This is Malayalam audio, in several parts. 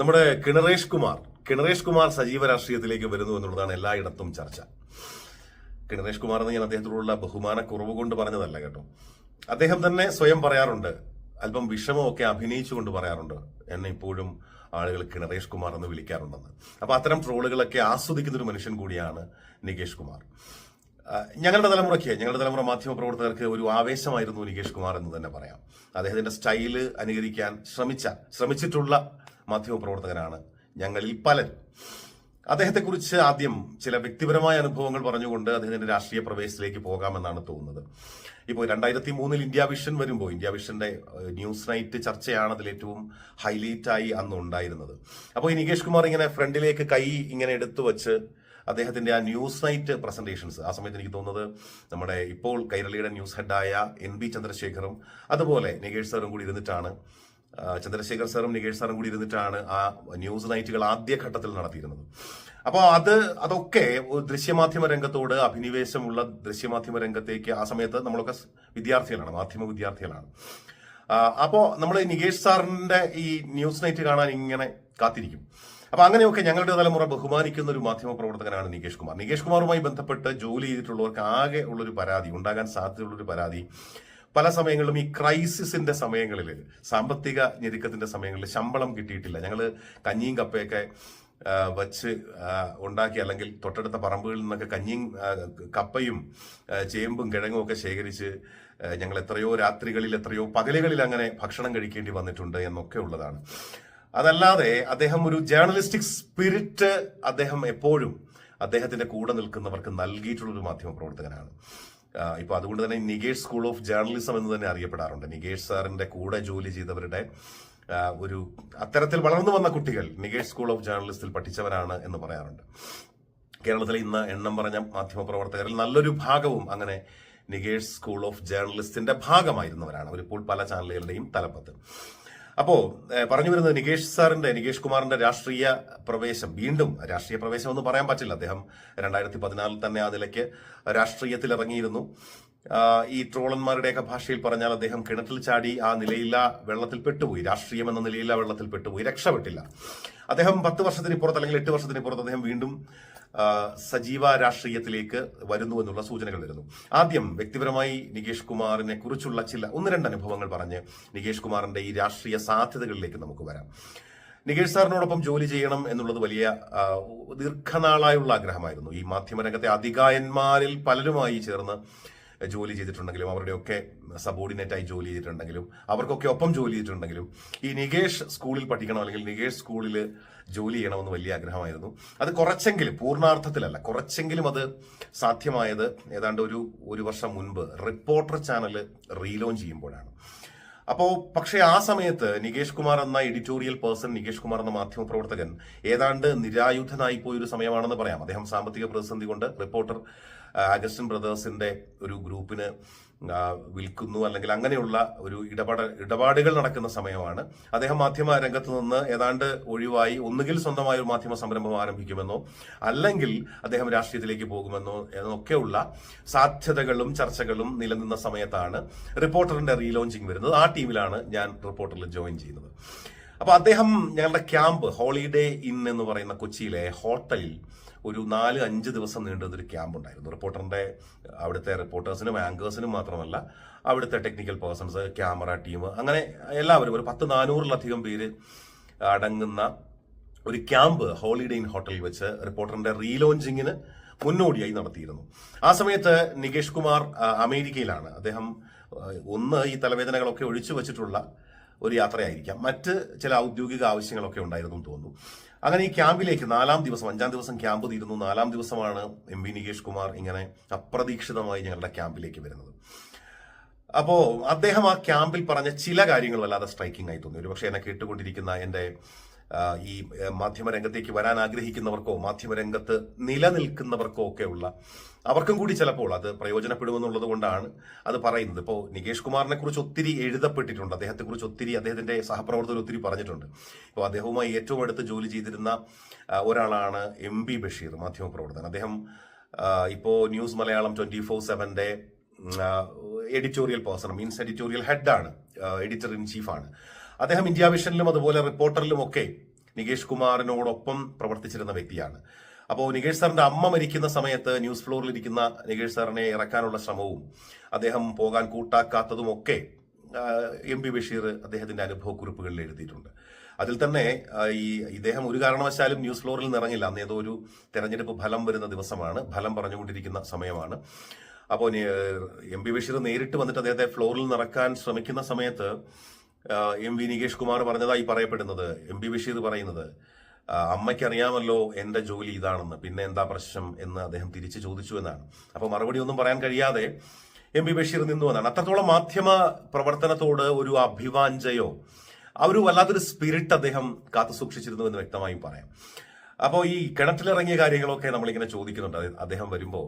നമ്മുടെ കിണറേഷ് കുമാർ. കിണറേഷ് കുമാർ സജീവ രാഷ്ട്രീയത്തിലേക്ക് വരുന്നു എന്നുള്ളതാണ് എല്ലായിടത്തും ചർച്ച. കിണറേഷ് കുമാർ എന്ന് ഞാൻ അദ്ദേഹത്തോടുള്ള ബഹുമാന കുറവ് കൊണ്ട് പറഞ്ഞതല്ല കേട്ടോ. അദ്ദേഹം തന്നെ സ്വയം പറയാറുണ്ട് അല്പം വിഷമമൊക്കെ അഭിനയിച്ചുകൊണ്ട് പറയാറുണ്ട് എന്നെ ഇപ്പോഴും ആളുകൾ കിണറേഷ് കുമാർ എന്ന് വിളിക്കാറുണ്ടെന്ന്. അപ്പൊ അത്തരം ട്രോളുകളൊക്കെ ആസ്വദിക്കുന്ന ഒരു മനുഷ്യൻ കൂടിയാണ് നികേഷ് കുമാർ. ഞങ്ങളുടെ തലമുറയ്ക്ക് ഞങ്ങളുടെ തലമുറ മാധ്യമ പ്രവർത്തകർക്ക് ഒരു ആവേശമായിരുന്നു നികേഷ് കുമാർ എന്ന് തന്നെ പറയാം. അദ്ദേഹത്തിന്റെ സ്റ്റൈൽ അനുകരിക്കാൻ ശ്രമിച്ച ശ്രമിച്ചിട്ടുള്ള മാധ്യമ പ്രവർത്തകനാണ് ഞങ്ങളിൽ പലരും. അദ്ദേഹത്തെക്കുറിച്ച് ആദ്യം ചില വ്യക്തിപരമായ അനുഭവങ്ങൾ പറഞ്ഞുകൊണ്ട് അദ്ദേഹത്തിന്റെ രാഷ്ട്രീയ പ്രവേശത്തിലേക്ക് പോകാമെന്നാണ് തോന്നുന്നത്. ഇപ്പോൾ രണ്ടായിരത്തി മൂന്നിൽ ഇന്ത്യ വിഷൻ വരുമ്പോൾ ഇന്ത്യ വിഷന്റെ ന്യൂസ് നൈറ്റ് ചർച്ചയാണ് അതിൽ ഏറ്റവും ഹൈലൈറ്റായി അന്ന് ഉണ്ടായിരുന്നത്. അപ്പോൾ ഈ നികേഷ് കുമാർ ഇങ്ങനെ ഫ്രണ്ടിലേക്ക് കൈ ഇങ്ങനെ എടുത്തു വച്ച് അദ്ദേഹത്തിന്റെ ആ ന്യൂസ് നൈറ്റ് പ്രസന്റേഷൻസ് ആ സമയത്ത് എനിക്ക് തോന്നുന്നത് നമ്മുടെ ഇപ്പോൾ കൈരളിയുടെ ന്യൂസ് ഹെഡായ എൻ ബി ചന്ദ്രശേഖറും അതുപോലെ നികേഷ് സാറും കൂടി ഇരുന്നിട്ടാണ് ചന്ദ്രശേഖർ സാറും നികേഷ് സാറും കൂടി ഇരുന്നിട്ടാണ് ആ ന്യൂസ് നൈറ്റുകൾ ആദ്യ ഘട്ടത്തിൽ നടത്തിയിരുന്നത്. അപ്പോൾ അത് അതൊക്കെ ദൃശ്യമാധ്യമ രംഗത്തോട് അഭിനിവേശമുള്ള ദൃശ്യമാധ്യമ രംഗത്തേക്ക് ആ സമയത്ത് നമ്മളൊക്കെ വിദ്യാർത്ഥികളാണ് മാധ്യമ വിദ്യാർത്ഥികളാണ്. അപ്പോൾ നമ്മൾ നികേഷ് സാറിന്റെ ഈ ന്യൂസ് നൈറ്റ് കാണാൻ ഇങ്ങനെ കാത്തിരിക്കും. അപ്പൊ അങ്ങനെയൊക്കെ ഞങ്ങളുടെ തലമുറ ബഹുമാനിക്കുന്ന ഒരു മാധ്യമ പ്രവർത്തകനാണ് നികേഷ് കുമാർ. നികേഷ് കുമാറുമായി ബന്ധപ്പെട്ട് ജോലി ചെയ്തിട്ടുള്ളവർക്ക് ആകെ ഉള്ളൊരു പരാതി ഉണ്ടാകാൻ സാധ്യതയുള്ളൊരു പരാതി പല സമയങ്ങളിലും ഈ ക്രൈസിസിന്റെ സമയങ്ങളിൽ സാമ്പത്തിക ഞെരുക്കത്തിന്റെ സമയങ്ങളിൽ ശമ്പളം കിട്ടിയിട്ടില്ല. ഞങ്ങൾ കഞ്ഞിയും കപ്പയൊക്കെ വച്ച് ഉണ്ടാക്കി അല്ലെങ്കിൽ തൊട്ടടുത്ത പറമ്പുകളിൽ നിന്നൊക്കെ കഞ്ഞിയും കപ്പയും ചേമ്പും കിഴങ്ങും ഒക്കെ ശേഖരിച്ച് ഞങ്ങൾ എത്രയോ രാത്രികളിൽ എത്രയോ പകലുകളിൽ അങ്ങനെ ഭക്ഷണം കഴിക്കേണ്ടി വന്നിട്ടുണ്ട് എന്നൊക്കെ ഉള്ളതാണ്. അതല്ലാതെ അദ്ദേഹം ഒരു ജേർണലിസ്റ്റിക് സ്പിരിറ്റ് അദ്ദേഹം എപ്പോഴും അദ്ദേഹത്തിന്റെ കൂടെ നിൽക്കുന്നവർക്ക് നൽകിയിട്ടുള്ള ഒരു മാധ്യമ പ്രവർത്തകനാണ് ആ, ഇപ്പൊ അതുകൊണ്ട് തന്നെ നികേഷ് സ്കൂൾ ഓഫ് ജേർണലിസം എന്ന് തന്നെ അറിയപ്പെടാറുണ്ട്. നികേഷ് സാറിന്റെ കൂടെ ജോലി ചെയ്തവരുടെ ഒരു അത്തരത്തിൽ വളർന്നു വന്ന കുട്ടികൾ നികേഷ് സ്കൂൾ ഓഫ് ജേർണലിസ്റ്റിൽ പഠിച്ചവരാണ് എന്ന് പറയാറുണ്ട്. കേരളത്തിലെ ഇന്ന് എണ്ണം പറഞ്ഞ മാധ്യമപ്രവർത്തകരിൽ നല്ലൊരു ഭാഗവും അങ്ങനെ നികേഷ് സ്കൂൾ ഓഫ് ജേർണലിസ്റ്റിന്റെ ഭാഗമായിരുന്നവരാണ്. അവരിപ്പോൾ പല ചാനലുകളുടെയും തലപ്പത്ത്. അപ്പോ പറഞ്ഞു വരുന്നത് നികേഷ് സാറിന്റെ നികേഷ് കുമാറിന്റെ രാഷ്ട്രീയ പ്രവേശം വീണ്ടും രാഷ്ട്രീയ പ്രവേശം എന്ന് പറയാൻ പറ്റില്ല. അദ്ദേഹം രണ്ടായിരത്തി പതിനാലിൽ തന്നെ ആ നിലയ്ക്ക് രാഷ്ട്രീയത്തിൽ ഇറങ്ങിയിരുന്നു ഈ ട്രോളന്മാരുടെയൊക്കെ ഭാഷയിൽ പറഞ്ഞാൽ അദ്ദേഹം കിണറ്റിൽ ചാടി ആ നിലയില്ല വെള്ളത്തിൽ പെട്ടുപോയി. രാഷ്ട്രീയം എന്ന നിലയില്ല വെള്ളത്തിൽ പെട്ടുപോയി. രക്ഷപ്പെട്ടില്ല. അദ്ദേഹം പത്ത് വർഷത്തിന് പുറത്ത് അല്ലെങ്കിൽ എട്ട് വർഷത്തിന് പുറത്ത് അദ്ദേഹം വീണ്ടും സജീവ രാഷ്ട്രീയത്തിലേക്ക് വരുന്നു എന്നുള്ള സൂചനകൾ വരുന്നു. ആദ്യം വ്യക്തിപരമായി നികേഷ് കുമാറിനെ കുറിച്ചുള്ള ചില ഒന്ന് രണ്ട് അനുഭവങ്ങൾ പറഞ്ഞ് നികേഷ് കുമാറിന്റെ ഈ രാഷ്ട്രീയ സാധ്യതകളിലേക്ക് നമുക്ക് വരാം. നികേഷ് സാറിനോടൊപ്പം ജോലി ചെയ്യണം എന്നുള്ളത് വലിയ ദീർഘനാളായുള്ള ആഗ്രഹമായിരുന്നു. ഈ മാധ്യമരംഗത്തെ അധികായന്മാരിൽ പലരുമായി ചേർന്ന് ജോലി ചെയ്തിട്ടുണ്ടെങ്കിലും അവരുടെയൊക്കെ സബോർഡിനേറ്റ് ആയി ജോലി ചെയ്തിട്ടുണ്ടെങ്കിലും അവർക്കൊക്കെ ഒപ്പം ജോലി ചെയ്തിട്ടുണ്ടെങ്കിലും ഈ നികേഷ് സ്കൂളിൽ പഠിക്കണം അല്ലെങ്കിൽ നികേഷ് സ്കൂളിൽ ജോലി ചെയ്യണമെന്ന് വലിയ ആഗ്രഹമായിരുന്നു. അത് കുറച്ചെങ്കിലും പൂർണാർത്ഥത്തിലല്ല കുറച്ചെങ്കിലും അത് സാധ്യമായത് ഏതാണ്ട് ഒരു ഒരു വർഷം മുൻപ് റിപ്പോർട്ടർ ചാനൽ റീലോഞ്ച് ചെയ്യുമ്പോഴാണ്. അപ്പോൾ പക്ഷേ ആ സമയത്ത് നികേഷ് കുമാർ എന്ന എഡിറ്റോറിയൽ പേഴ്സൺ നികേഷ് കുമാർ എന്ന മാധ്യമ പ്രവർത്തകൻ ഏതാണ്ട് നിരായുധനായി പോയൊരു സമയമാണെന്ന് പറയാം. അദ്ദേഹം സാമ്പത്തിക പ്രതിസന്ധി കൊണ്ട് റിപ്പോർട്ടർ അഗസ്റ്റിൻ ബ്രദേഴ്സിന്റെ ഒരു ഗ്രൂപ്പിന് വിൽക്കുന്നു. അല്ലെങ്കിൽ അങ്ങനെയുള്ള ഒരു ഇടപാട ഇടപാടുകൾ നടക്കുന്ന സമയമാണ്. അദ്ദേഹം മാധ്യമ രംഗത്ത് നിന്ന് ഏതാണ്ട് ഒഴിവായി ഒന്നുകിൽ സ്വന്തമായ ഒരു മാധ്യമ സംരംഭം ആരംഭിക്കുമെന്നോ അല്ലെങ്കിൽ അദ്ദേഹം രാഷ്ട്രീയത്തിലേക്ക് പോകുമെന്നോ എന്നൊക്കെയുള്ള സാധ്യതകളും ചർച്ചകളും നിലനിന്ന സമയത്താണ് റിപ്പോർട്ടറിന്റെ റീലോഞ്ചിങ് വരുന്നത്. ആ ടീമിലാണ് ഞാൻ റിപ്പോർട്ടറിൽ ജോയിൻ ചെയ്യുന്നത്. അപ്പൊ അദ്ദേഹം ഞങ്ങളുടെ ക്യാമ്പ് ഹോളിഡേ ഇൻ എന്ന് പറയുന്ന കൊച്ചിയിലെ ഹോട്ടലിൽ ഒരു നാല് അഞ്ച് ദിവസം നീണ്ടുന്ന ഒരു ക്യാമ്പ് ഉണ്ടായിരുന്നു. റിപ്പോർട്ടറിന്റെ അവിടുത്തെ റിപ്പോർട്ടേഴ്സിനും ആങ്കേഴ്സിനും മാത്രമല്ല അവിടുത്തെ ടെക്നിക്കൽ പേഴ്സൺസ് ക്യാമറ ടീം അങ്ങനെ എല്ലാവരും ഒരു പത്ത് നാനൂറിലധികം പേര് അടങ്ങുന്ന ഒരു ക്യാമ്പ് ഹോളിഡേ ഇൻ ഹോട്ടലിൽ വെച്ച് റിപ്പോർട്ടറിന്റെ റീലോഞ്ചിങ്ങിന് മുന്നോടിയായി നടത്തിയിരുന്നു. ആ സമയത്ത് നികേഷ് കുമാർ അമേരിക്കയിലാണ്. അദ്ദേഹം ഒന്ന് ഈ തലവേദനകളൊക്കെ ഒഴിച്ചു വെച്ചിട്ടുള്ള ഒരു യാത്രയായിരിക്കാം. മറ്റ് ചില ഔദ്യോഗിക ആവശ്യങ്ങളൊക്കെ ഉണ്ടായിരുന്നു തോന്നുന്നു. അങ്ങനെ ഈ ക്യാമ്പിലേക്ക് നാലാം ദിവസം അഞ്ചാം ദിവസം ക്യാമ്പ് തീരുന്നു. നാലാം ദിവസമാണ് എം വി നികേഷ് കുമാർ ഇങ്ങനെ അപ്രതീക്ഷിതമായി ഞങ്ങളുടെ ക്യാമ്പിലേക്ക് വരുന്നത്. അപ്പോൾ അദ്ദേഹം ആ ക്യാമ്പിൽ പറഞ്ഞ ചില കാര്യങ്ങൾ വല്ലാതെ സ്ട്രൈക്കിംഗ് ആയി തോന്നി ഒരു പക്ഷേ എന്നെ കേട്ടുകൊണ്ടിരിക്കുന്ന എന്റെ ആ, ഈ മാധ്യമരംഗത്തേക്ക് വരാൻ ആഗ്രഹിക്കുന്നവർക്കോ മാധ്യമരംഗത്ത് നിലനിൽക്കുന്നവർക്കോ ഒക്കെയുള്ള അവർക്കും കൂടി ചിലപ്പോൾ അത് പ്രയോജനപ്പെടുമെന്നുള്ളത് കൊണ്ടാണ് അത് പറയുന്നത്. ഇപ്പോൾ നികേഷ് കുമാറിനെ കുറിച്ച് ഒത്തിരി എഴുതപ്പെട്ടിട്ടുണ്ട്. അദ്ദേഹത്തെ കുറിച്ച് ഒത്തിരി അദ്ദേഹത്തിന്റെ സഹപ്രവർത്തകർ ഒത്തിരി പറഞ്ഞിട്ടുണ്ട്. ഇപ്പോൾ അദ്ദേഹവുമായി ഏറ്റവും അടുത്ത് ജോലി ചെയ്തിരുന്ന ഒരാളാണ് എം ബി ബഷീർ മാധ്യമപ്രവർത്തകൻ. അദ്ദേഹം ഇപ്പോൾ ഇപ്പോ ന്യൂസ് മലയാളം ട്വന്റി ഫോർ സെവന്റെ എഡിറ്റോറിയൽ പേഴ്സൺ മീൻസ് എഡിറ്റോറിയൽ ഹെഡാണ് എഡിറ്റർ ഇൻ ചീഫാണ്. അദ്ദേഹം ഇന്ത്യ വിഷനിലും അതുപോലെ റിപ്പോർട്ടറിലും ഒക്കെ നികേഷ് കുമാറിനോടൊപ്പം പ്രവർത്തിച്ചിരുന്ന വ്യക്തിയാണ്. അപ്പോൾ നികേഷ് സാറിന്റെ അമ്മ മരിക്കുന്ന സമയത്ത് ന്യൂസ് ഫ്ലോറിൽ ഇരിക്കുന്ന നികേഷ് സാറിനെ ഇറക്കാനുള്ള ശ്രമവും അദ്ദേഹം പോകാൻ കൂട്ടാക്കാത്തതുമൊക്കെ എം പി ബഷീർ അദ്ദേഹത്തിന്റെ അനുഭവക്കുറിപ്പുകളിൽ എഴുതിയിട്ടുണ്ട്. അതിൽ തന്നെ ഈ ഇദ്ദേഹം ഒരു കാരണവശാലും ന്യൂസ് ഫ്ലോറിൽ നിറങ്ങില്ല അന്ന് ഏതോ ഒരു തെരഞ്ഞെടുപ്പ് ഫലം വരുന്ന ദിവസമാണ്. ഫലം പറഞ്ഞുകൊണ്ടിരിക്കുന്ന സമയമാണ്. അപ്പോൾ എം പി ബഷീർ നേരിട്ട് വന്നിട്ട് അദ്ദേഹത്തെ ഫ്ലോറിൽ നിറക്കാൻ ശ്രമിക്കുന്ന സമയത്ത് എം വി നികേഷ് കുമാർ പറഞ്ഞതായി പറയപ്പെടുന്നത് എം പി ബഷീർ പറയുന്നത്. അമ്മയ്ക്കറിയാമല്ലോ എന്റെ ജോലി ഇതാണെന്ന് പിന്നെ എന്താ പ്രശ്നം എന്ന് അദ്ദേഹം തിരിച്ചു ചോദിച്ചു എന്നാണ്. അപ്പോൾ മറുപടി ഒന്നും പറയാൻ കഴിയാതെ എം പി ബഷീർ നിന്നു എന്നാണ്. അത്രത്തോളം മാധ്യമ പ്രവർത്തനത്തോട് ഒരു അഭിവാഞ്ചയോ ആ ഒരു വല്ലാത്തൊരു സ്പിരിറ്റ് അദ്ദേഹം കാത്തു സൂക്ഷിച്ചിരുന്നു എന്ന് വ്യക്തമായും പറയാം. അപ്പോൾ ഈ കിണറ്റിലിറങ്ങിയ കാര്യങ്ങളൊക്കെ നമ്മളിങ്ങനെ ചോദിക്കുന്നുണ്ട്. അദ്ദേഹം വരുമ്പോൾ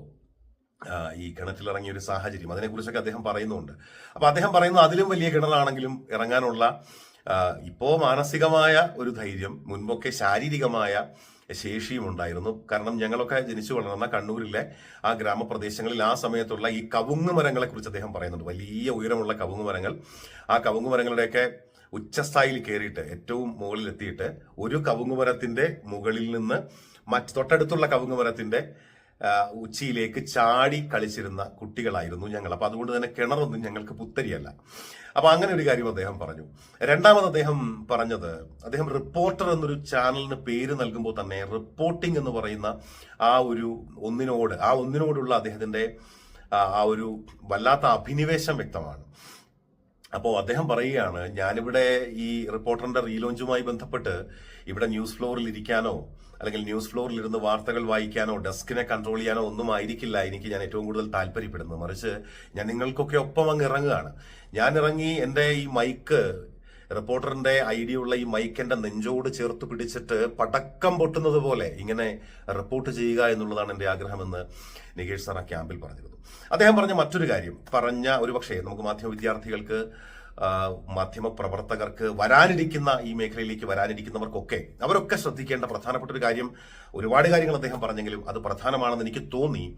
ഈ കിണറ്റിലിറങ്ങിയ ഒരു സാഹചര്യം. അതിനെക്കുറിച്ചൊക്കെ അദ്ദേഹം പറയുന്നുണ്ട്. അപ്പൊ അദ്ദേഹം പറയുന്നു അതിലും വലിയ കിണറാണെങ്കിലും ഇറങ്ങാനുള്ള ഇപ്പോ മാനസികമായ ഒരു ധൈര്യം മുൻപൊക്കെ ശാരീരികമായ ശേഷിയും ഉണ്ടായിരുന്നു. കാരണം ഞങ്ങളൊക്കെ ജനിച്ചു വളർന്ന കണ്ണൂരിലെ ആ ഗ്രാമപ്രദേശങ്ങളിൽ ആ സമയത്തുള്ള ഈ കവുങ്ങ് മരങ്ങളെ കുറിച്ച് അദ്ദേഹം പറയുന്നുണ്ട്. വലിയ ഉയരമുള്ള കവുങ്ങ് മരങ്ങൾ. ആ കവുങ്ങ് മരങ്ങളുടെയൊക്കെ ഉച്ചസ്ഥായിൽ കയറിയിട്ട് ഏറ്റവും മുകളിൽ എത്തിയിട്ട് ഒരു കവുങ്ങ് മരത്തിന്റെ മുകളിൽ നിന്ന് മറ്റ് തൊട്ടടുത്തുള്ള കവുങ്ങ് മരത്തിന്റെ ഉച്ചിയിലേക്ക് ചാടി കളിച്ചിരുന്ന കുട്ടികളായിരുന്നു ഞങ്ങൾ. അപ്പൊ അതുകൊണ്ട് തന്നെ കിണറൊന്നും ഞങ്ങൾക്ക് പുത്തരിയല്ല. അപ്പൊ അങ്ങനെ ഒരു കാര്യം അദ്ദേഹം പറഞ്ഞു. രണ്ടാമത് അദ്ദേഹം പറഞ്ഞത് അദ്ദേഹം റിപ്പോർട്ടർ എന്നൊരു ചാനലിന് പേര് നൽകുമ്പോൾ തന്നെ റിപ്പോർട്ടിംഗ് എന്ന് പറയുന്ന ആ ഒരു ഒന്നിനോട് ആ ഒന്നിനോടുള്ള അദ്ദേഹത്തിന്റെ ആ ഒരു വല്ലാത്ത അഭിനിവേശം വ്യക്തമാണ്. അപ്പോൾ അദ്ദേഹം പറയുകയാണ് ഞാനിവിടെ ഈ റിപ്പോർട്ടറിന്റെ റീലോഞ്ചുമായി ബന്ധപ്പെട്ട് ഇവിടെ ന്യൂസ് ഫ്ലോറിൽ ഇരിക്കാനോ അല്ലെങ്കിൽ ന്യൂസ് ഫ്ലോറിൽ ഇരുന്ന് വാർത്തകൾ വായിക്കാനോ ഡെസ്കിനെ കൺട്രോൾ ചെയ്യാനോ ഒന്നും ആയിരിക്കില്ല എനിക്ക് ഞാൻ ഏറ്റവും കൂടുതൽ താല്പര്യപ്പെടുന്നത്. മറിച്ച് ഞാൻ നിങ്ങൾക്കൊക്കെ ഒപ്പം അങ്ങ് ഇറങ്ങുകയാണ്. ഞാൻ ഇറങ്ങി എന്റെ ഈ മൈക്ക് റിപ്പോർട്ടറിന്റെ ഐഡിയ ഉള്ള ഈ മൈക്കിന്റെ നെഞ്ചോട് ചേർത്ത് പിടിച്ചിട്ട് പടക്കം പൊട്ടുന്നത് പോലെ ഇങ്ങനെ റിപ്പോർട്ട് ചെയ്യുക എന്നുള്ളതാണ് എന്റെ ആഗ്രഹമെന്ന് നികേഷ് സാർ ക്യാമ്പിൽ പറഞ്ഞിരുന്നു. അദ്ദേഹം പറഞ്ഞ മറ്റൊരു കാര്യം പറഞ്ഞ ഒരു പക്ഷേ നമുക്ക് മാധ്യമ വിദ്യാർത്ഥികൾക്ക് ആ, മാധ്യമ പ്രവർത്തകർക്ക് വരാനിരിക്കുന്ന ഈ മേഖലയിലേക്ക് വരാനിരിക്കുന്നവർക്കൊക്കെ അവരൊക്കെ ശ്രദ്ധിക്കേണ്ട പ്രധാനപ്പെട്ട ഒരു കാര്യം ഒരുപാട് കാര്യങ്ങൾ അദ്ദേഹം പറഞ്ഞെങ്കിലും അത് പ്രധാനമാണെന്ന് എനിക്ക് തോന്നി.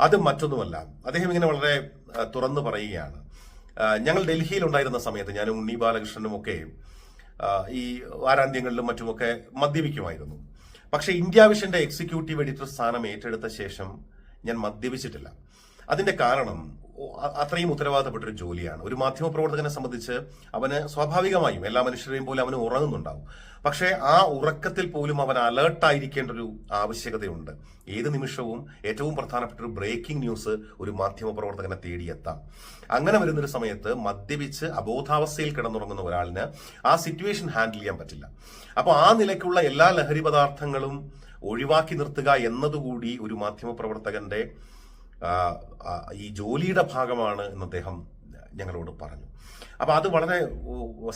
അത് മറ്റൊന്നുമല്ല. അദ്ദേഹം ഇങ്ങനെ വളരെ തുറന്നു പറയുകയാണ്. ഞങ്ങൾ ഡൽഹിയിൽ ഉണ്ടായിരുന്ന സമയത്ത് ഞാനും ഉണ്ണി ബാലകൃഷ്ണനും ഒക്കെ ഈ വാരാന്ത്യങ്ങളിലും മറ്റുമൊക്കെ മദ്യപിക്കുമായിരുന്നു. പക്ഷേ ഇന്ത്യ വിഷന്റെ എക്സിക്യൂട്ടീവ് എഡിറ്റർ സ്ഥാനം ഏറ്റെടുത്ത ശേഷം ഞാൻ മദ്യപിച്ചിട്ടില്ല. അതിന്റെ കാരണം അത്രയും ഉത്തരവാദിത്തപ്പെട്ടൊരു ജോലിയാണ്. ഒരു മാധ്യമപ്രവർത്തകനെ സംബന്ധിച്ച് അവന് സ്വാഭാവികമായും എല്ലാ മനുഷ്യരെയും പോലെ അവന് ഉറങ്ങുന്നുണ്ടാവും. പക്ഷേ ആ ഉറക്കത്തിൽ പോലും അവൻ അലേർട്ടായിരിക്കേണ്ട ഒരു ആവശ്യകതയുണ്ട്. ഏത് നിമിഷവും ഏറ്റവും പ്രധാനപ്പെട്ട ഒരു ബ്രേക്കിംഗ് ന്യൂസ് ഒരു മാധ്യമപ്രവർത്തകനെ തേടിയെത്താം. അങ്ങനെ വരുന്നൊരു സമയത്ത് മദ്യപിച്ച് അബോധാവസ്ഥയിൽ കിടന്നുറങ്ങുന്ന ഒരാളിന് ആ സിറ്റുവേഷൻ ഹാൻഡിൽ ചെയ്യാൻ പറ്റില്ല. അപ്പോൾ ആ നിലയ്ക്കുള്ള എല്ലാ ലഹരി പദാർത്ഥങ്ങളും ഒഴിവാക്കി നിർത്തുക എന്നതുകൂടി ഒരു മാധ്യമ പ്രവർത്തകന്റെ ആ, ആ, ഈ ജോലിയുടെ ഭാഗമാണ് എന്ന് അദ്ദേഹം ഞങ്ങളോട് പറഞ്ഞു. അപ്പൊ അത് വളരെ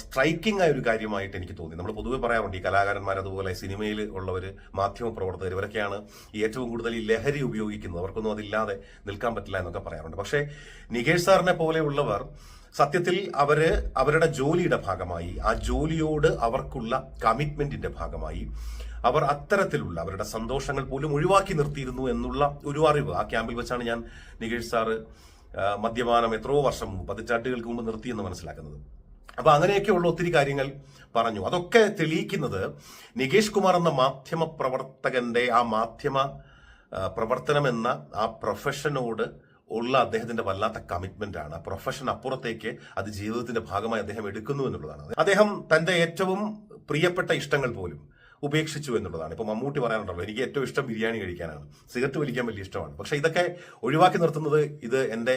സ്ട്രൈക്കിംഗ് ആയ ഒരു കാര്യമായിട്ട് എനിക്ക് തോന്നി. നമ്മൾ പൊതുവെ പറയാറുണ്ട് ഈ കലാകാരന്മാർ അതുപോലെ സിനിമയിൽ ഉള്ളവർ മാധ്യമ പ്രവർത്തകർ ഇവരൊക്കെയാണ് ഏറ്റവും കൂടുതൽ ഈ ലഹരി ഉപയോഗിക്കുന്നത്. അവർക്കൊന്നും അതില്ലാതെ നിൽക്കാൻ പറ്റില്ല എന്നൊക്കെ പറയാറുണ്ട്. പക്ഷേ നികേഷ് സാറിനെ പോലെയുള്ളവർ സത്യത്തിൽ അവർ അവരുടെ ജോലിയുടെ ഭാഗമായി ആ ജോലിയോട് അവർക്കുള്ള കമ്മിറ്റ്മെന്റിന്റെ ഭാഗമായി അവർ അത്തരത്തിലുള്ള അവരുടെ സന്തോഷങ്ങൾ പോലും ഒഴിവാക്കി നിർത്തിയിരുന്നു എന്നുള്ള ഒരു അറിവ് ആ ക്യാമ്പിൽ വെച്ചാണ് ഞാൻ നികേഷ് സാറ് മദ്യപാനം എത്രയോ വർഷം മുമ്പ് പതിറ്റാണ്ടുകൾക്ക് മുമ്പ് നിർത്തിയെന്ന് മനസ്സിലാക്കുന്നത്. അപ്പൊ അങ്ങനെയൊക്കെയുള്ള ഒത്തിരി കാര്യങ്ങൾ പറഞ്ഞു. അതൊക്കെ തെളിയിക്കുന്നത് നികേഷ് കുമാർ എന്ന മാധ്യമ പ്രവർത്തകന്റെ ആ മാധ്യമ പ്രവർത്തനം എന്ന ആ പ്രൊഫഷനോട് ഉള്ള അദ്ദേഹത്തിന്റെ വല്ലാത്ത കമ്മിറ്റ്മെന്റ് ആണ്. പ്രൊഫഷൻ അപ്പുറത്തേക്ക് അത് ജീവിതത്തിന്റെ ഭാഗമായി അദ്ദേഹം എടുക്കുന്നു എന്നുള്ളതാണ്. അദ്ദേഹം തന്റെ ഏറ്റവും പ്രിയപ്പെട്ട ഇഷ്ടങ്ങൾ പോലും ഉപേക്ഷിച്ചു എന്നുള്ളതാണ്. ഇപ്പൊ മമ്മൂട്ടി പറയാറുണ്ടല്ലോ എനിക്ക് ഏറ്റവും ഇഷ്ടം ബിരിയാണി കഴിക്കാനാണ്. സിഗരറ്റ് വലിക്കാൻ വലിയ ഇഷ്ടമാണ്. പക്ഷെ ഇതൊക്കെ ഒഴിവാക്കി നിർത്തുന്നത് ഇത് എന്റെ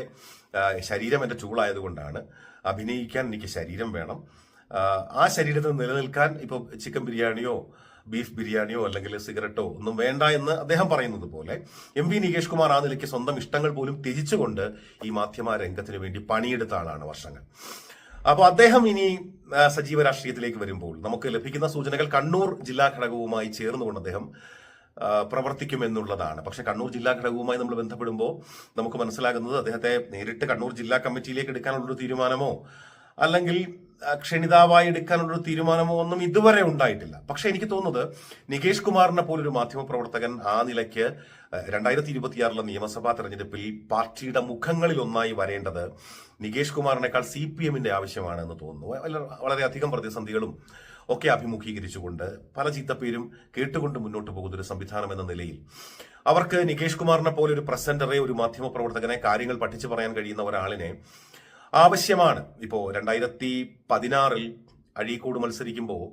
ആ, ശരീരം എന്റെ ചൂളായതുകൊണ്ടാണ്. അഭിനയിക്കാൻ എനിക്ക് ശരീരം വേണം. ആ ശരീരത്തിൽ നിലനിൽക്കാൻ ഇപ്പോൾ ചിക്കൻ ബിരിയാണിയോ ബീഫ് ബിരിയാണിയോ അല്ലെങ്കിൽ സിഗരറ്റോ ഒന്നും വേണ്ട എന്ന് അദ്ദേഹം പറയുന്നത് പോലെ എം വി നികേഷ് കുമാർ ആ നിലയ്ക്ക് സ്വന്തം ഇഷ്ടങ്ങൾ പോലും ത്യജിച്ചുകൊണ്ട് ഈ മാധ്യമ രംഗത്തിന് വേണ്ടി പണിയെടുത്ത ആളാണ് വർഷങ്ങൾ. അപ്പോൾ അദ്ദേഹം ഇനി സജീവ രാഷ്ട്രീയത്തിലേക്ക് വരുമ്പോൾ നമുക്ക് ലഭിക്കുന്ന സൂചനകൾ കണ്ണൂർ ജില്ലാ ഘടകവുമായി ചേർന്നുകൊണ്ട് അദ്ദേഹം പ്രവർത്തിക്കുമെന്നുള്ളതാണ്. പക്ഷെ കണ്ണൂർ ജില്ലാ ഘടകവുമായി നമ്മൾ ബന്ധപ്പെടുമ്പോൾ നമുക്ക് മനസ്സിലാകുന്നത് അദ്ദേഹത്തെ നേരിട്ട് കണ്ണൂർ ജില്ലാ കമ്മിറ്റിയിലേക്ക് എടുക്കാനുള്ളൊരു തീരുമാനമോ അല്ലെങ്കിൽ ക്ഷണിതാവായി എടുക്കാനുള്ളൊരു തീരുമാനമോ ഒന്നും ഇതുവരെ ഉണ്ടായിട്ടില്ല. പക്ഷെ എനിക്ക് തോന്നുന്നത് നികേഷ് കുമാറിനെ പോലൊരു മാധ്യമ പ്രവർത്തകൻ ആ നിലയ്ക്ക് രണ്ടായിരത്തി ഇരുപത്തിയാറിലെ നിയമസഭാ തെരഞ്ഞെടുപ്പിൽ പാർട്ടിയുടെ മുഖങ്ങളിൽ ഒന്നായി വരേണ്ടത് നികേഷ് കുമാറിനേക്കാൾ സി പി എമ്മിന്റെ ആവശ്യമാണ് എന്ന് തോന്നുന്നു വളരെ- വളരെയധികം പ്രതിസന്ധികളും ഒക്കെ അഭിമുഖീകരിച്ചുകൊണ്ട് പല ചീത്തപ്പേരും കേട്ടുകൊണ്ട് മുന്നോട്ട് പോകുന്ന ഒരു സംവിധാനം എന്ന നിലയിൽ അവർക്ക് നികേഷ് കുമാറിനെ പോലെ ഒരു പ്രസന്ററെ ഒരു മാധ്യമ പ്രവർത്തകനെ കാര്യങ്ങൾ പഠിച്ചു പറയാൻ കഴിയുന്ന ഒരാളിനെ ആവശ്യമാണ്. ഇപ്പോ രണ്ടായിരത്തി പതിനാറിൽ അഴീക്കോട് മത്സരിക്കുമ്പോൾ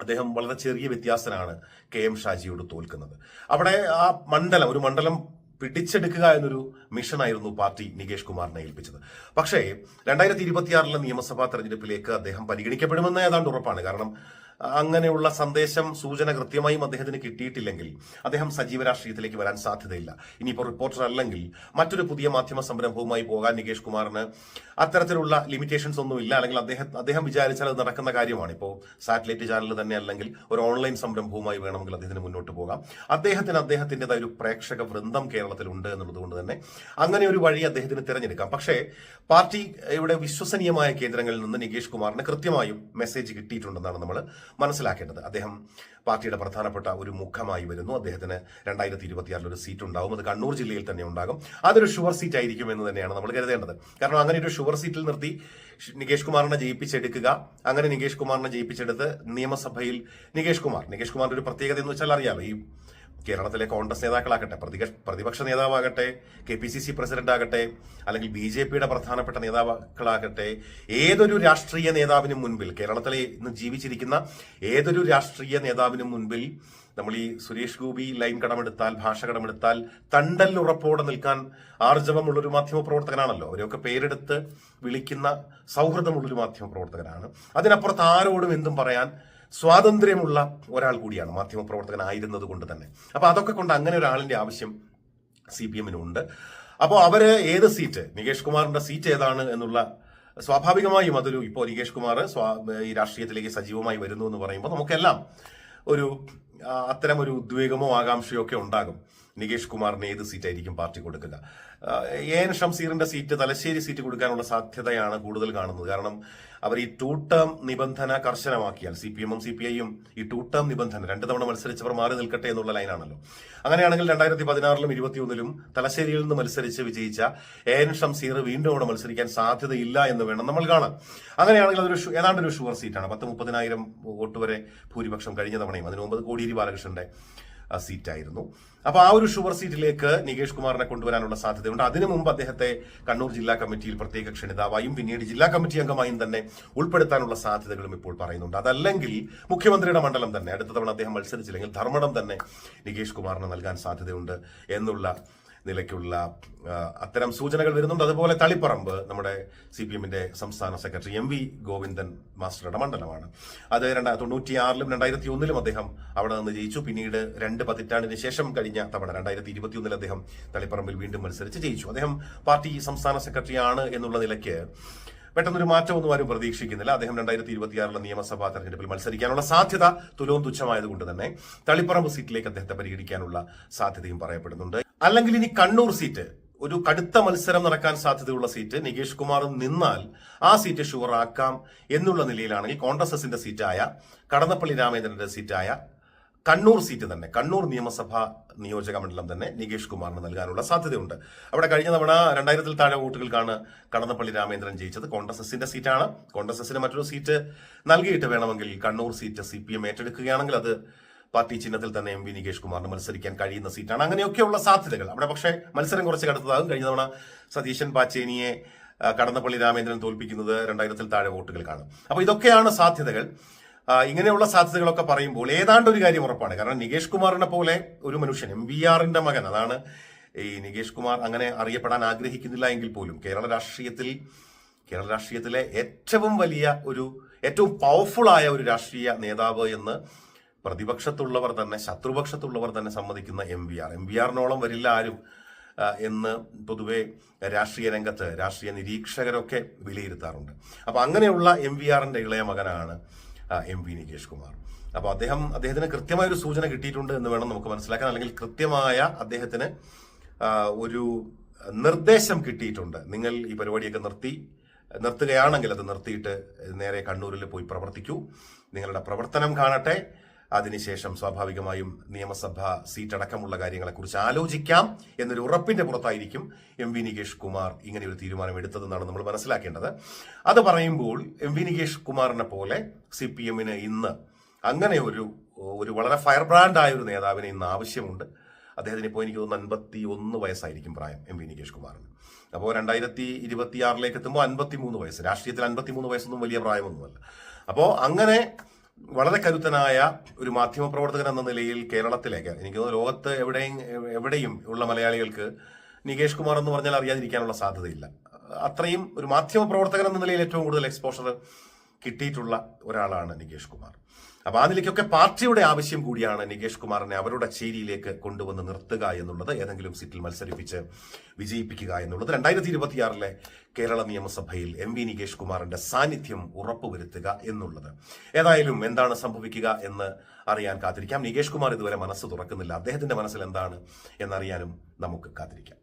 അദ്ദേഹം വളരെ ചെറിയ വ്യത്യാസനാണ് കെ എം ഷാജിയോട് തോൽക്കുന്നത്. അവിടെ ആ മണ്ഡലം ഒരു മണ്ഡലം പിടിച്ചെടുക്കുക എന്നൊരു മിഷനായിരുന്നു പാർട്ടി നികേഷ് കുമാറിനെ ഏൽപ്പിച്ചത്. പക്ഷേ രണ്ടായിരത്തി ഇരുപത്തിയാറിലെ നിയമസഭാ തെരഞ്ഞെടുപ്പിലേക്ക് അദ്ദേഹം പരിഗണിക്കപ്പെടുമെന്ന് ഏതാണ്ട് ഉറപ്പാണ്. കാരണം അങ്ങനെയുള്ള സന്ദേശം സൂചന കൃത്യമായും അദ്ദേഹത്തിന് കിട്ടിയിട്ടില്ലെങ്കിൽ അദ്ദേഹം സജീവ രാഷ്ട്രീയത്തിലേക്ക് വരാൻ സാധ്യതയില്ല. ഇനിയിപ്പോൾ റിപ്പോർട്ടർ അല്ലെങ്കിൽ മറ്റൊരു പുതിയ മാധ്യമ സംരംഭവുമായി പോകാൻ നികേഷ് കുമാറിന് അത്തരത്തിലുള്ള ലിമിറ്റേഷൻസ് ഒന്നും ഇല്ല. അല്ലെങ്കിൽ അദ്ദേഹം അദ്ദേഹം വിചാരിച്ചാൽ അത് നടക്കുന്ന കാര്യമാണ്. ഇപ്പോൾ സാറ്റലൈറ്റ് ചാനൽ തന്നെ അല്ലെങ്കിൽ ഒരു ഓൺലൈൻ സംരംഭവുമായി വേണമെങ്കിൽ അദ്ദേഹത്തിന് മുന്നോട്ട് പോകാം. അദ്ദേഹത്തിന് അദ്ദേഹത്തിന്റെതായ ഒരു പ്രേക്ഷക വൃന്ദം കേരളത്തിലുണ്ട് എന്നുള്ളത് കൊണ്ട് തന്നെ അങ്ങനെ ഒരു വഴി അദ്ദേഹത്തിന് തിരഞ്ഞെടുക്കാം. പക്ഷേ പാർട്ടി ഇവിടെ വിശ്വസനീയമായ കേന്ദ്രങ്ങളിൽ നിന്ന് നികേഷ് കുമാറിന് കൃത്യമായും മെസ്സേജ് കിട്ടിയിട്ടുണ്ടെന്നാണ് നമ്മൾ മനസ്സിലാക്കേണ്ടത്. അദ്ദേഹം പാർട്ടിയുടെ പ്രധാനപ്പെട്ട ഒരു മുഖമായി വരുന്നു. അദ്ദേഹത്തിന് രണ്ടായിരത്തി ഇരുപത്തിയാറിൽ ഒരു സീറ്റ് ഉണ്ടാകും അത് കണ്ണൂർ ജില്ലയിൽ തന്നെ ഉണ്ടാകും. അതൊരു ഷുവർ സീറ്റ് ആയിരിക്കും എന്ന് തന്നെയാണ് നമ്മൾ കരുതേണ്ടത്. കാരണം അങ്ങനെ ഒരു ഷുവർ സീറ്റിൽ നിർത്തി നികേഷ് കുമാറിനെ ജയിപ്പിച്ചെടുക്കുക അങ്ങനെ നികേഷ് കുമാറിനെ ജയിപ്പിച്ചെടുത്ത് നിയമസഭയിൽ നികേഷ് കുമാർ നികേഷ് കുമാറിന്റെ ഒരു പ്രത്യേകത എന്ന് വെച്ചാൽ അറിയാമോ ഈ കേരളത്തിലെ കോൺഗ്രസ് നേതാക്കളാകട്ടെ പ്രതിപക്ഷ പ്രതിപക്ഷ നേതാവാകട്ടെ K P C C president ആകട്ടെ അല്ലെങ്കിൽ ബി ജെ പിയുടെ പ്രധാനപ്പെട്ട നേതാക്കളാകട്ടെ ഏതൊരു രാഷ്ട്രീയ നേതാവിനും മുൻപിൽ കേരളത്തിലെ ഇന്ന് ജീവിച്ചിരിക്കുന്ന ഏതൊരു രാഷ്ട്രീയ നേതാവിനും മുൻപിൽ നമ്മൾ ഈ സുരേഷ് ഗോപി ലൈൻ കടമെടുത്താൽ ഭാഷ കടമെടുത്താൽ തണ്ടല്ലുറപ്പോടെ നിൽക്കാൻ ആർജവമുള്ളൊരു മാധ്യമ പ്രവർത്തകനാണല്ലോ അവരെയൊക്കെ പേരെടുത്ത് വിളിക്കുന്ന സൗഹൃദമുള്ളൊരു മാധ്യമ പ്രവർത്തകനാണ് അതിനപ്പുറത്ത് ആരോടും എന്തും പറയാൻ സ്വാതന്ത്ര്യമുള്ള ഒരാൾ കൂടിയാണ് മാധ്യമപ്രവർത്തകനായിരുന്നത് കൊണ്ട് തന്നെ. അപ്പോൾ അതൊക്കെ കൊണ്ട് അങ്ങനെ ഒരാളിന്റെ ആവശ്യം സി പി എമ്മിനുണ്ട്. അപ്പോൾ അവർ ഏത് സീറ്റ്? നികേഷ് കുമാറിന്റെ സീറ്റ് ഏതാണ് എന്നുള്ള സ്വാഭാവികമായും അതൊരു ഇപ്പോൾ നികേഷ് കുമാർ ഈ രാഷ്ട്രീയത്തിലേക്ക് സജീവമായി വരുന്നു എന്ന് പറയുമ്പോൾ നമുക്കെല്ലാം ഒരു അത്തരം ഒരു ഉദ്വേഗമോ ആകാംക്ഷയോ ഒക്കെ ഉണ്ടാകും. നികേഷ് കുമാറിന് ഏത് സീറ്റായിരിക്കും പാർട്ടി കൊടുക്കുക? എ എൻ ഷംസീറിന്റെ സീറ്റ് തലശ്ശേരി സീറ്റ് കൊടുക്കാനുള്ള സാധ്യതയാണ് കൂടുതൽ കാണുന്നത്. കാരണം അവർ ഈ ടൂ ടേം നിബന്ധന കർശനമാക്കിയാൽ സി പി എമ്മും സി പി ഐയും ഈ ടൂ ടേം നിബന്ധന രണ്ട് തവണ മത്സരിച്ചവർ മാറി നിൽക്കട്ടെ എന്നുള്ള ലൈനാണല്ലോ. അങ്ങനെയാണെങ്കിൽ രണ്ടായിരത്തി പതിനാറിലും ഇരുപത്തിയൊന്നിലും തലശ്ശേരിയിൽ നിന്ന് മത്സരിച്ച് വിജയിച്ച എ എൻ ഷംസീർ വീണ്ടും അവിടെ മത്സരിക്കാൻ സാധ്യതയില്ല എന്ന് വേണം നമ്മൾ കാണാൻ. അങ്ങനെയാണെങ്കിൽ അതൊരു ഏതാണ്ട് ഒരു ഷുവർ സീറ്റാണ്. പത്ത് മുപ്പതിനായിരം വോട്ട് വരെ ഭൂരിപക്ഷം കഴിഞ്ഞ തവണയും. അതിനു മുമ്പ് കോടിയേരി ബാലകൃഷ്ണന്റെ സീറ്റായിരുന്നു. അപ്പൊ ആ ഒരു ഷുവർ സീറ്റിലേക്ക് നികേഷ് കുമാറിനെ കൊണ്ടുവരാനുള്ള സാധ്യതയുണ്ട്. അതിനു മുമ്പ് അദ്ദേഹത്തെ കണ്ണൂർ ജില്ലാ കമ്മിറ്റിയിൽ പ്രത്യേക ക്ഷണിതാവായും പിന്നീട് ജില്ലാ കമ്മിറ്റി അംഗമായും തന്നെ ഉൾപ്പെടുത്താനുള്ള സാധ്യതകളും ഇപ്പോൾ പറയുന്നുണ്ട്. അതല്ലെങ്കിൽ മുഖ്യമന്ത്രിയുടെ മണ്ഡലം തന്നെ അടുത്ത തവണ അദ്ദേഹം മത്സരിച്ചില്ലെങ്കിൽ ധർമ്മടം തന്നെ നികേഷ് കുമാറിന് നൽകാൻ സാധ്യതയുണ്ട് എന്നുള്ള നിലയ്ക്കുള്ള അത്തരം സൂചനകൾ വരുന്നുണ്ട്. അതുപോലെ തളിപ്പറമ്പ് നമ്മുടെ സി പി എമ്മിന്റെ സംസ്ഥാന സെക്രട്ടറി എം വി ഗോവിന്ദൻ മാസ്റ്ററുടെ മണ്ഡലമാണ്. അത് രണ്ടാ തൊണ്ണൂറ്റിയാറിലും രണ്ടായിരത്തി ഒന്നിലും അദ്ദേഹം അവിടെ നിന്ന് ജയിച്ചു. പിന്നീട് രണ്ട് പതിറ്റാണ്ടിന് ശേഷം കഴിഞ്ഞ തവണ രണ്ടായിരത്തി ഇരുപത്തിയൊന്നിൽ അദ്ദേഹം തളിപ്പറമ്പിൽ വീണ്ടും മത്സരിച്ച് ജയിച്ചു. അദ്ദേഹം പാർട്ടി സംസ്ഥാന സെക്രട്ടറിയാണ് എന്നുള്ള നിലയ്ക്ക് പെട്ടെന്നൊരു മാറ്റമൊന്നും ആരും പ്രതീക്ഷിക്കുന്നില്ല. അദ്ദേഹം രണ്ടായിരത്തി ഇരുപത്തിയാറിലെ നിയമസഭാ തെരഞ്ഞെടുപ്പിൽ മത്സരിക്കാനുള്ള സാധ്യത തുലവും തുച്ഛമായതുകൊണ്ട് തന്നെ തളിപ്പറമ്പ് സീറ്റിലേക്ക് അദ്ദേഹത്തെ പരിഗണിക്കാനുള്ള സാധ്യതയും പറയപ്പെടുന്നുണ്ട്. അല്ലെങ്കിൽ ഇനി കണ്ണൂർ സീറ്റ് ഒരു കടുത്ത മത്സരം നടക്കാൻ സാധ്യതയുള്ള സീറ്റ് നികേഷ് കുമാർ നിന്നാൽ ആ സീറ്റ് ഷുവർ ആക്കാം എന്നുള്ള നിലയിലാണെങ്കിൽ കോൺഗ്രസ് എസിന്റെ സീറ്റായ കടന്നപ്പള്ളി രാമേന്ദ്രന്റെ സീറ്റായ കണ്ണൂർ സീറ്റ് തന്നെ കണ്ണൂർ നിയമസഭാ നിയോജക മണ്ഡലം തന്നെ നികേഷ് കുമാറിന് നൽകാനുള്ള സാധ്യതയുണ്ട്. അവിടെ കഴിഞ്ഞ തവണ രണ്ടായിരത്തിൽ താഴെ വോട്ടുകൾക്കാണ് കടന്നപ്പള്ളി രാമേന്ദ്രൻ ജയിച്ചത്. കോൺഗ്രസ് എസിന്റെ സീറ്റാണ്. കോൺഗ്രസ് എസിന് മറ്റൊരു സീറ്റ് നൽകിയിട്ട് വേണമെങ്കിൽ Kannur seat C P M ഏറ്റെടുക്കുകയാണെങ്കിൽ അത് പാർട്ടി ചിഹ്നത്തിൽ തന്നെ എം വി നികേഷ് കുമാറിന് മത്സരിക്കാൻ കഴിയുന്ന സീറ്റാണ്. അങ്ങനെയൊക്കെയുള്ള സാധ്യതകൾ. അവിടെ പക്ഷേ മത്സരം കുറച്ച് കടുത്തതാകും. കഴിഞ്ഞ തവണ സതീശൻ പാച്ചേനിയെ കടന്നപ്പള്ളി രാമേന്ദ്രൻ തോൽപ്പിക്കുന്നത് രണ്ടായിരത്തിൽ താഴെ വോട്ടുകൾക്കാണ്. അപ്പോൾ ഇതൊക്കെയാണ് സാധ്യതകൾ. ഇങ്ങനെയുള്ള സാധ്യതകളൊക്കെ പറയുമ്പോൾ ഏതാണ്ട് ഒരു കാര്യം ഉറപ്പാണ്. കാരണം നികേഷ് കുമാറിനെ പോലെ ഒരു മനുഷ്യൻ എം വി ആറിന്റെ മകൻ അതാണ് ഈ നികേഷ് കുമാർ അങ്ങനെ അറിയപ്പെടാൻ ആഗ്രഹിക്കുന്നില്ല എങ്കിൽ പോലും കേരള രാഷ്ട്രീയത്തിൽ കേരള രാഷ്ട്രീയത്തിലെ ഏറ്റവും വലിയ ഒരു ഏറ്റവും പവർഫുൾ ആയ ഒരു രാഷ്ട്രീയ നേതാവ് എന്ന് പ്രതിപക്ഷത്തുള്ളവർ തന്നെ ശത്രുപക്ഷത്തുള്ളവർ തന്നെ സമ്മതിക്കുന്ന M V R. M V ആറിനോളം വരില്ല ആരും എന്ന് പൊതുവെ രാഷ്ട്രീയ രംഗത്ത് രാഷ്ട്രീയ നിരീക്ഷകരൊക്കെ വിലയിരുത്താറുണ്ട്. അപ്പൊ അങ്ങനെയുള്ള എം വി ആറിന്റെ ഇളയ മകനാണ് എം വി നികേഷ് കുമാർ. അപ്പൊ അദ്ദേഹം അദ്ദേഹത്തിന് കൃത്യമായ ഒരു സൂചന കിട്ടിയിട്ടുണ്ട് എന്ന് വേണം നമുക്ക് മനസ്സിലാക്കാൻ അല്ലെങ്കിൽ കൃത്യമായ അദ്ദേഹത്തിന് ഒരു നിർദ്ദേശം കിട്ടിയിട്ടുണ്ട്. നിങ്ങൾ ഈ പരിപാടിയൊക്കെ നിർത്തി നിർത്തുകയാണെങ്കിൽ അത് നിർത്തിയിട്ട് നേരെ കണ്ണൂരിൽ പോയി പ്രവർത്തിക്കൂ. നിങ്ങളുടെ പ്രവർത്തനം കാണട്ടെ. അതിനുശേഷം സ്വാഭാവികമായും നിയമസഭാ സീറ്റടക്കമുള്ള കാര്യങ്ങളെക്കുറിച്ച് ആലോചിക്കാം എന്നൊരു ഉറപ്പിന്റെ പുറത്തായിരിക്കും എം വി നികേഷ് കുമാർ ഇങ്ങനെ ഒരു തീരുമാനം എടുത്തതെന്നാണ് നമ്മൾ മനസ്സിലാക്കേണ്ടത്. അത് പറയുമ്പോൾ എം വി നികേഷ് കുമാറിനെ പോലെ സി പി എമ്മിന് ഇന്ന് അങ്ങനെ ഒരു ഒരു വളരെ ഫയർ ബ്രാൻഡായ ഒരു നേതാവിന് ഇന്ന് ആവശ്യമുണ്ട്. അദ്ദേഹത്തിന് ഇപ്പോൾ എനിക്ക് തോന്നുന്നു അൻപത്തി ഒന്ന് വയസ്സായിരിക്കും പ്രായം എം വി നികേഷ് കുമാറിന്. അപ്പോൾ രണ്ടായിരത്തി ഇരുപത്തിയാറിലേക്ക് എത്തുമ്പോൾ അൻപത്തി മൂന്ന് വയസ്സ്. രാഷ്ട്രീയത്തിൽ അൻപത്തി മൂന്ന് വയസ്സൊന്നും വലിയ പ്രായമൊന്നുമല്ല. അപ്പോൾ അങ്ങനെ വളരെ കരുത്തനായ ഒരു മാധ്യമപ്രവർത്തകൻ എന്ന നിലയിൽ കേരളത്തിലേക്ക് എനിക്ക് ലോകത്ത് എവിടെയും എവിടെയും ഉള്ള മലയാളികൾക്ക് നികേഷ് കുമാർ എന്ന് പറഞ്ഞാൽ അറിയാതിരിക്കാനുള്ള സാധ്യതയില്ല. അത്രയും ഒരു മാധ്യമപ്രവർത്തകൻ എന്ന നിലയിൽ ഏറ്റവും കൂടുതൽ എക്സ്പോഷർ കിട്ടിയിട്ടുള്ള ഒരാളാണ് നികേഷ് കുമാർ. അപ്പൊ ആ നിലയ്ക്കൊക്കെ പാർട്ടിയുടെ ആവശ്യം കൂടിയാണ് നികേഷ് കുമാറിനെ അവരുടെ ചേരിയിലേക്ക് കൊണ്ടുവന്ന് നിർത്തുക എന്നുള്ളത് ഏതെങ്കിലും സീറ്റിൽ മത്സരിപ്പിച്ച് വിജയിപ്പിക്കുക എന്നുള്ളത്. രണ്ടായിരത്തി ഇരുപത്തിയാറിലെ കേരള നിയമസഭയിൽ എം വി നികേഷ് കുമാറിന്റെ സാന്നിധ്യം ഉറപ്പുവരുത്തുക എന്നുള്ളത്. ഏതായാലും എന്താണ് സംഭവിക്കുക എന്ന് അറിയാൻ കാത്തിരിക്കാം. നികേഷ് കുമാർ ഇതുവരെ മനസ്സ് തുറക്കുന്നില്ല. അദ്ദേഹത്തിന്റെ മനസ്സിൽ എന്താണ് എന്നറിയാനും നമുക്ക് കാത്തിരിക്കാം.